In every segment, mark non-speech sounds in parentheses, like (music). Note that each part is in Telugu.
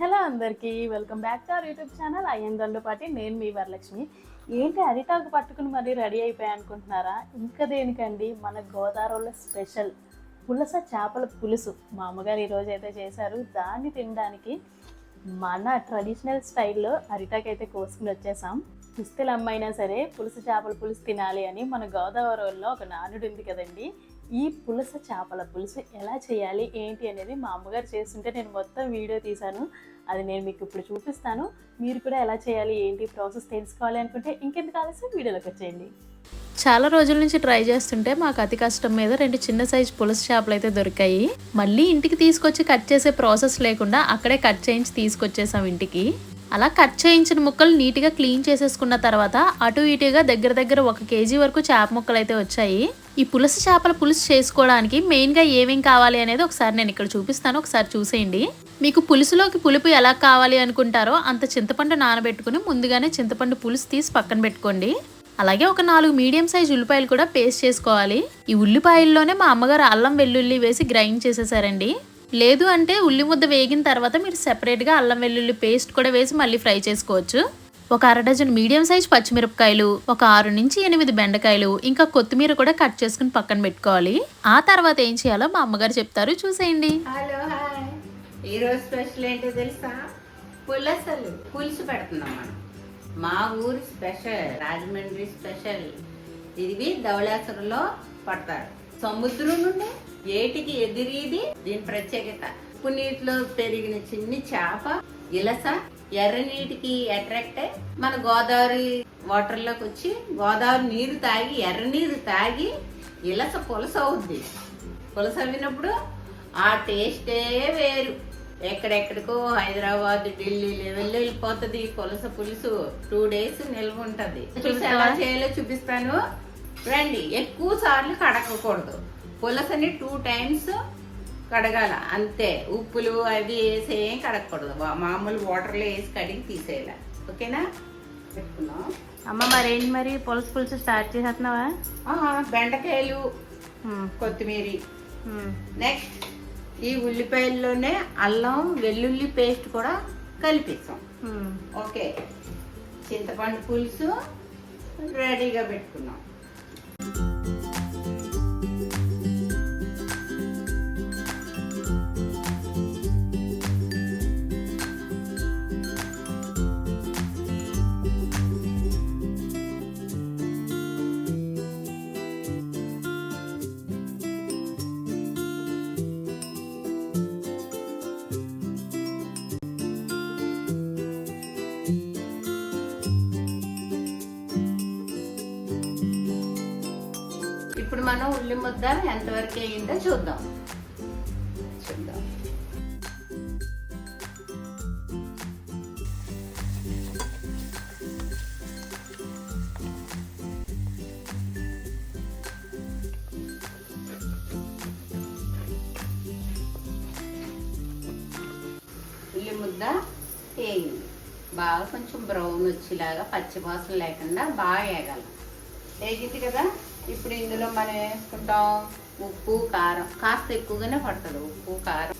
హలో అందరికీ welcome back to our YouTube channel. I N Dandupati నేను మీ వరలక్ష్మి. ఏంటి అరిటాకు పట్టుకుని మరీ రెడీ అయిపోయా అనుకుంటున్నారా? ఇంకా దేనికండి? మన గోదావరిలో స్పెషల్ పులస చేపల పులుసు మా అమ్మగారు ఈరోజు అయితే చేశారు. దాన్ని తినడానికి మన ట్రెడిషనల్ స్టైల్లో అరిటాకు అయితే కోసుకుని వచ్చేసాం. పుస్తల అమ్మైనా సరే పులస చేపల పులుసు తినాలి అని మన గోదావరిలో ఒక నానుడు ఉంది కదండి. ఈ పులస చేపల పులుసు ఎలా చేయాలి ఏంటి అనేది మా అమ్మగారు చేస్తుంటే నేను మొత్తం వీడియో తీశాను. అది నేను మీకు ఇప్పుడు చూపిస్తాను. మీరు కూడా ఎలా చేయాలి ఏంటి ప్రాసెస్ తెలుసుకోవాలి అనుకుంటే ఇంకెందుకు ఆలస్యం వీడియోలోకి వచ్చేయండి. చాలా రోజుల నుంచి ట్రై చేస్తుంటే మాకు అతి కష్టం మీద రెండు చిన్న సైజు పులస చేపలు అయితే దొరికాయి. మళ్ళీ ఇంటికి తీసుకొచ్చి కట్ చేసే ప్రాసెస్ లేకుండా అక్కడే కట్ చేయించి తీసుకొచ్చేసాం ఇంటికి. అలా కట్ చేయించిన ముక్కలు నీట్గా క్లీన్ చేసేసుకున్న తర్వాత అటు ఇటుగా దగ్గర దగ్గర ఒక కేజీ వరకు చేప ముక్కలు అయితే వచ్చాయి. ఈ పులస చేపల పులుసు చేసుకోవడానికి మెయిన్గా ఏమేం కావాలి అనేది ఒకసారి నేను ఇక్కడ చూపిస్తాను. ఒకసారి చూసేయండి. మీకు పులుసులోకి పులుపు ఎలా కావాలి అనుకుంటారో అంత చింతపండు నానబెట్టుకుని ముందుగానే చింతపండు పులుసు తీసి పక్కన పెట్టుకోండి. అలాగే ఒక నాలుగు మీడియం సైజ్ ఉల్లిపాయలు కూడా పేస్ట్ చేసుకోవాలి. ఈ ఉల్లిపాయల్లోనే మా అమ్మగారు అల్లం వెల్లుల్లి వేసి గ్రైండ్ చేసేసారండి. లేదు అంటే ఉల్లి ముద్ద వేగిన తర్వాత మీరు సెపరేట్గా అల్లం వెల్లుల్లి పేస్ట్ కూడా వేసి మళ్ళీ ఫ్రై చేసుకోవచ్చు. ఒక అర డజన్ మీడియం సైజ్ పచ్చిమిరపకాయలు ఒక ఆరు నుంచి ఎనిమిది బెండకాయలు ఇంకా కొత్తిమీర కూడా కట్ చేసుకుని పక్కన పెట్టుకోవాలి. ఆ తర్వాత ఏం చేయాలో మా అమ్మగారు చెప్తారు చూసేయండి. Hello hi. ఈరోజు స్పెషల్ ఏంటో తెలుసా? పులసలు. పులుసు పెడుతున్నాం మనం. మా ఊరి స్పెషల్ రాజమండ్రి స్పెషల్. ఇది ధవళేశ్వరంలో పడతారు. సముద్రం నుండి ఏటికి ఎదిరిది దీని ప్రత్యేకత. ఉప్పు నీటిలో పెరిగిన చిన్ని చేప ఇలస ఎర్ర నీటికి అట్రాక్ట్ అయి మన గోదావరి వాటర్లోకి వచ్చి గోదావరి నీరు తాగి ఎర్ర నీరు తాగి ఇలస పులస అవుద్ది. పులస అవినప్పుడు ఆ టేస్టే వేరు. ఎక్కడెక్కడికో హైదరాబాద్ ఢిల్లీ లెవెల్ వెళ్ళిపోతుంది పులస పులుసు. టూ డేస్ నిల్వ ఉంటది. ఎలా చేయాలో చూపిస్తాను. రండి ఎక్కువ సార్లు కడగకూడదు పులసని టూ టైమ్స్ కడగాల. అంతే ఉప్పులు అవి వేసి ఏం కడగకూడదు. మామూలు వాటర్లో వేసి కడిగి తీసేయాలి. ఓకేనా? పెట్టుకున్నాం అమ్మ మరి ఏంటి మరి? పులుసు పులుసు స్టార్ట్ చేసేస్తున్నావా? ఆ, బెండకాయలు కొత్తిమీర. నెక్స్ట్ ఈ ఉల్లిపాయల్లోనే అల్లం వెల్లుల్లి పేస్ట్ కూడా కలిపేసాం. ఓకే. చింతపండు పులుసు రెడీగా పెట్టుకున్నాం. మనం ఉల్లి ముద్ద ఎంతవరకు అయిందో చూద్దాం. చూద్దాం. ఉల్లి ముద్ద వేయింది. బాగా కొంచెం బ్రౌన్ వచ్చేలాగా పచ్చి వాసన లేకుండా బాగా వేగాలి. వేగింది కదా? ఇప్పుడు ఇందులో మనం వేసుకుంటాం ఉప్పు కారం. కాస్త ఎక్కువగానే పడుతుంది ఉప్పు కారం.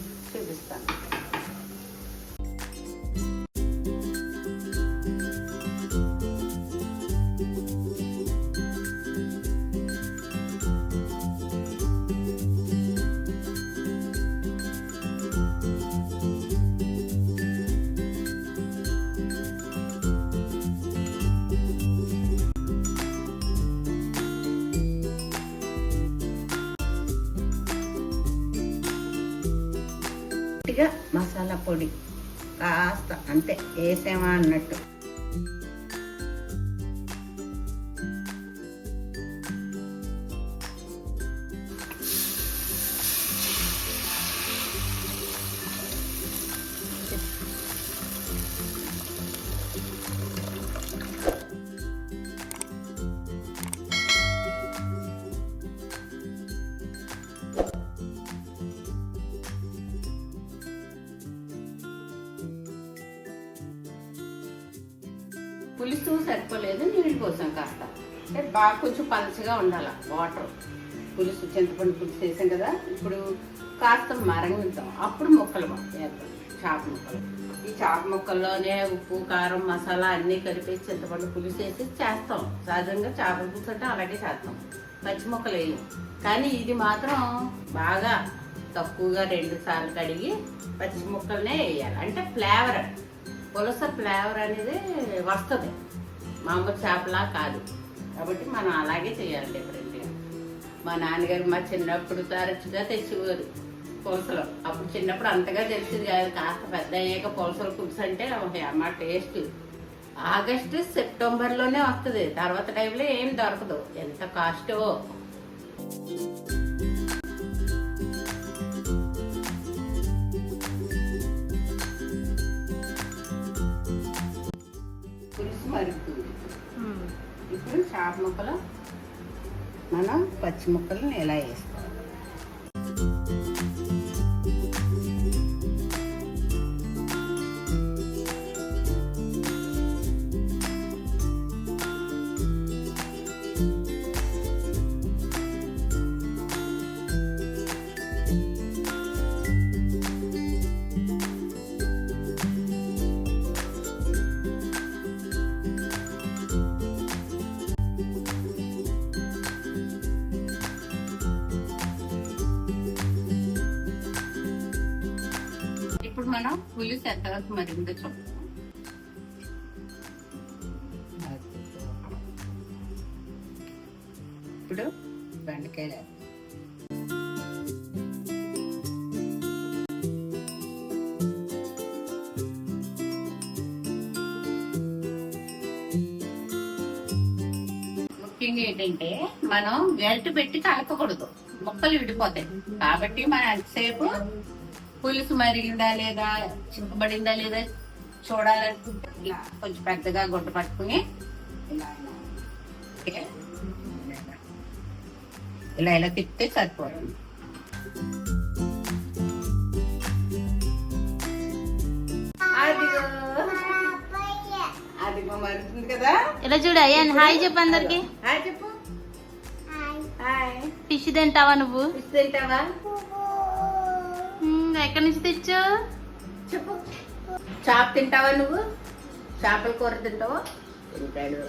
కొద్దిగా మసాలా పొడి కాస్త అంతే వేసామా అన్నట్టు. సరిపోలేదు నీళ్ళు పోసాం కాస్త. అంటే బాగా కొంచెం పలచగా ఉండాలి వాటర్. పులుసు చింతపండు పులుసు వేసాం కదా ఇప్పుడు కాస్త మరగిద్దాం అప్పుడు ముక్కలు వేద్దాం చేప ముక్కలు. ఈ చేప ముక్కల్లోనే ఉప్పు కారం మసాలా అన్నీ కలిపి చింతపండు పులుసు వేసి చేస్తాం. సహజంగా చేపల పులుసు అంటే అలాగే చేస్తాం. పచ్చి ముక్కలు వేయం. కానీ ఇది మాత్రం బాగా తక్కువగా రెండు సార్లు కడిగి పచ్చి ముక్కలనే వేయాలి. అంటే ఫ్లేవర్ పులస ఫ్లేవర్ అనేది వస్తుంది. మామూలు చేపలా కాదు. కాబట్టి మనం అలాగే చేయాలి డిఫరెంట్గా మా నాన్నగారు మా చిన్నప్పుడు తరచుగా తెచ్చేవారు పులసలు. అప్పుడు చిన్నప్పుడు అంతగా తెలిసింది కాదు. కాస్త పెద్ద అయ్యాక పులసలు పులుసు అంటే అమ్మ టేస్ట్ ఆగస్టు సెప్టెంబర్లోనే వస్తుంది. తర్వాత టైంలో ఏం దొరకదు. ఎంత కాస్టో మరుగుతుంది ఇప్పుడు చేప ముక్కలు మనం పచ్చి ముక్కలను ఇలా వేసుకోవాలి? మనం పులుసు ఎంతవరకు మరిందో చూద్దాం ఇప్పుడు ముఖ్యంగా ఏంటంటే మనం గెల్ట్ పెట్టి కలపకూడదు. ముక్కలు విడిపోతాయి. కాబట్టి మనం ఎంతసేపు పులుసు మరిగిందా లేదా చింపబడిందా లేదా చూడాలనుకుంటే ఇలా కొంచెం పెద్దగా గుడ్డ పట్టుకుని ఇలా ఇలా. తిప్పితే సరిపోతుంది. అదిగో. అదిగో మరుగుతుంది కదా. ఇలా చూడు అయ్యాను హాయ్ చెప్పు అందరికి. హాయ్ చెప్పు. హాయ్. ఫిష్ తింటావా నువ్వు? ఫిష్ తింటావా? ఎక్కడి నుంచి తెచ్చావు? చెప్పు. చేప తింటావా నువ్వు? చేపల కూర తింటావా? తింటాడు.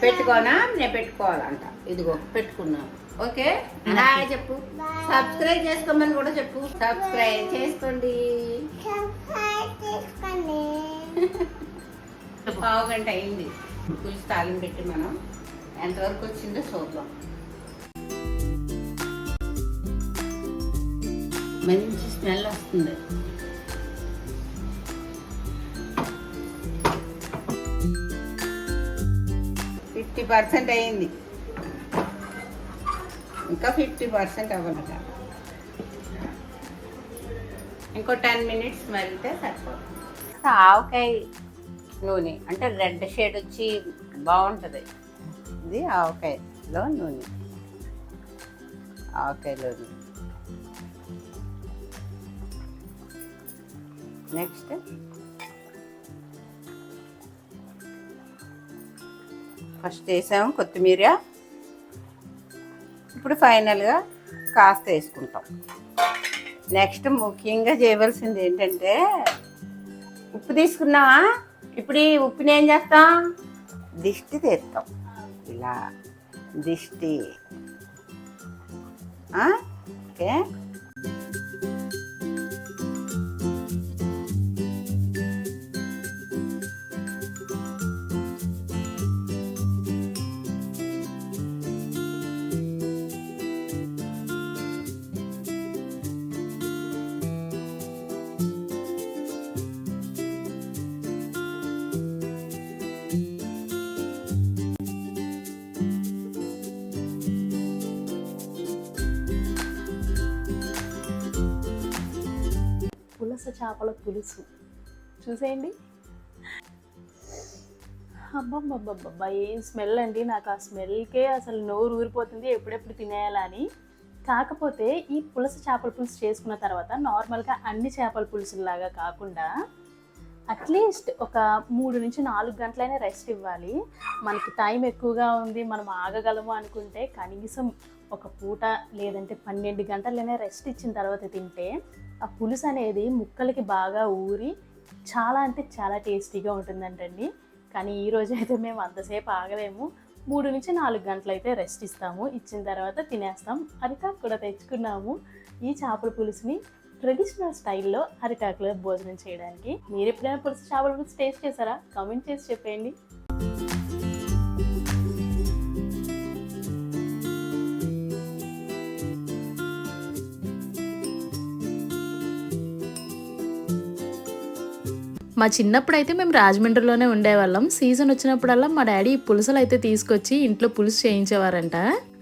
పెట్టుకోనా? నేను పెట్టుకోవాలంట. ఇదిగో పెట్టుకున్నా. ఓకే? హాయ్ చెప్పు. సబ్స్క్రైబ్ చేసుకోమని కూడా చెప్పు. సబ్స్క్రైబ్ చేసుకోండి. (laughs) పావు గంట అయింది. పులుసు తాలింపు పెట్టి మనం. ఎంతవరకు వచ్చిందో చూద్దాం. మంచి స్మెల్ వస్తుంది. ఫిఫ్టీ పర్సెంట్ అయింది ఇంకా ఫిఫ్టీ పర్సెంట్ అవ్వనట ఇంకో టెన్ మినిట్స్ మరిగితే సరిపోతుంది. ఆవకాయ నూనె అంటే రెడ్ షేడ్ వచ్చి బాగుంటుంది. ఇది ఆవకాయలో నూనె. ఆవకాయలో నూనె నెక్స్ట్. ఫస్ట్ వేసాము కొత్తిమీర. ఇప్పుడు ఫైనల్గా కాస్త వేసుకుంటాం. నెక్స్ట్ ముఖ్యంగా చేయవలసింది ఏంటంటే ఉప్పు తీసుకున్నావా? ఇప్పుడు ఈ ఉప్పుని ఏం చేస్తాం? దిష్టి తీస్తాం. ఇలా దిష్టి. ఓకే. చేపల పులుసు. చూసేయండి. అబ్బబ్బబ్బబ్బా ఏం స్మెల్ అండి నాకు ఆ స్మెల్కే అసలు నోరు ఊరిపోతుంది ఎప్పుడెప్పుడు తినేయాలని కాకపోతే ఈ పులస చేపల పులుసు చేసుకున్న తర్వాత నార్మల్గా అన్ని చేపల పులుసులాగా కాకుండా అట్లీస్ట్ ఒక మూడు నుంచి నాలుగు గంటలైనా రెస్ట్ ఇవ్వాలి. మనకి టైం ఎక్కువగా ఉంది మనం ఆగగలము అనుకుంటే కనీసం ఒక పూట లేదంటే పన్నెండు గంటలైనా రెస్ట్ ఇచ్చిన తర్వాత తింటే ఆ పులుసు అనేది ముక్కలకి బాగా ఊరి చాలా అంటే చాలా టేస్టీగా ఉంటుందంటండి. కానీ ఈ రోజు అయితే మేము అంతసేపు ఆగలేము. మూడు నుంచి నాలుగు గంటలు అయితే రెస్ట్ ఇస్తాము. ఇచ్చిన తర్వాత తినేస్తాం. అరిటాకు కూడా తెచ్చుకున్నాము ఈ చేపల పులుసుని ట్రెడిషనల్ స్టైల్లో అరిటాకులో భోజనం చేయడానికి. మీరు ఎప్పుడైనా పులుసు చేపల పులుసు టేస్ట్ చేశారా? కామెంట్ చేసి చెప్పేయండి. మా చిన్నప్పుడు అయితే మేము రాజమండ్రిలోనే ఉండేవాళ్ళం. సీజన్ వచ్చినప్పుడల్లా మా డాడీ పులుసులు అయితే తీసుకొచ్చి ఇంట్లో పులుసు చేయించేవారంట.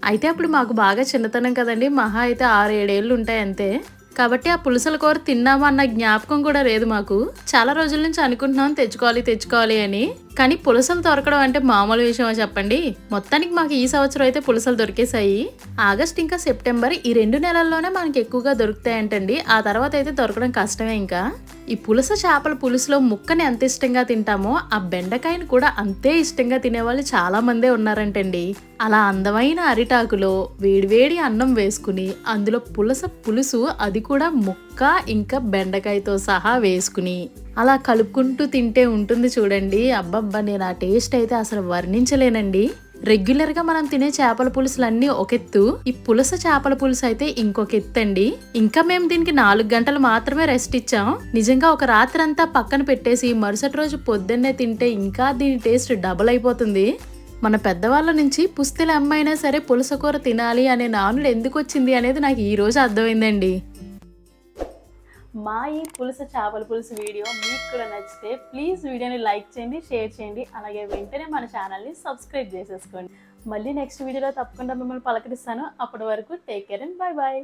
అయితే అప్పుడు మాకు బాగా చిన్నతనం కదండి. మహా అయితే ఆరు ఏడేళ్ళు ఉంటాయి అంతే. కాబట్టి ఆ పులసల కూర తిన్నామా అన్న జ్ఞాపకం కూడా లేదు మాకు. చాలా రోజుల నుంచి అనుకుంటున్నాం తెచ్చుకోవాలి తెచ్చుకోవాలి అని. కానీ పులసలు దొరకడం అంటే మామూలు విషయమా చెప్పండి? మొత్తానికి మాకు ఈ సంవత్సరం అయితే పులసలు దొరికేసాయి ఆగస్ట్ ఇంకా సెప్టెంబర్ ఈ రెండు నెలల్లోనే మనకి ఎక్కువగా దొరుకుతాయంటండి. ఆ తర్వాత అయితే దొరకడం కష్టమే ఇంకా. ఈ పులస చేపల పులుసులో ముక్కని ఎంత ఇష్టంగా తింటామో ఆ బెండకాయని కూడా అంతే ఇష్టంగా తినేవాళ్ళు చాలా మందే ఉన్నారంటండి. అలా అందమైన అరిటాకులో వేడివేడి అన్నం వేసుకుని అందులో పులస పులుసు అది కూడా ముక్క ఇంకా బెండకాయతో సహా వేసుకుని. అలా కలుపుకుంటూ తింటే ఉంటుంది చూడండి. అబ్బబ్బా నేను ఆ టేస్ట్ అయితే అసలు వర్ణించలేనండి. రెగ్యులర్గా మనం తినే చేపల పులుసులు ఒకెత్తు ఒక ఎత్తు. ఈ పులస చేపల పులుసు అయితే ఇంకొక ఎత్తు అండి ఇంకా మేము దీనికి నాలుగు గంటలు మాత్రమే రెస్ట్ ఇచ్చాం. నిజంగా ఒక రాత్రి అంతా పక్కన పెట్టేసి మరుసటి రోజు పొద్దున్నే తింటే ఇంకా దీని టేస్ట్ డబుల్ అయిపోతుంది. మన పెద్దవాళ్ళ నుంచి పుస్తెల అమ్మైనా సరే పులస కూర తినాలి అనే నానుడు ఎందుకు వచ్చింది అనేది నాకు ఈ రోజు అర్థమైందండి. మా ఈ పులుసు చేపల పులుసు వీడియో మీకు కూడా నచ్చితే ప్లీజ్ వీడియోని లైక్ చేయండి షేర్ చేయండి. అలాగే వెంటనే మన ఛానల్ని సబ్స్క్రైబ్ చేసేసుకోండి. మళ్ళీ నెక్స్ట్ వీడియోలో తప్పకుండా మిమ్మల్ని పలకరిస్తాను. అప్పటి వరకు take care and bye bye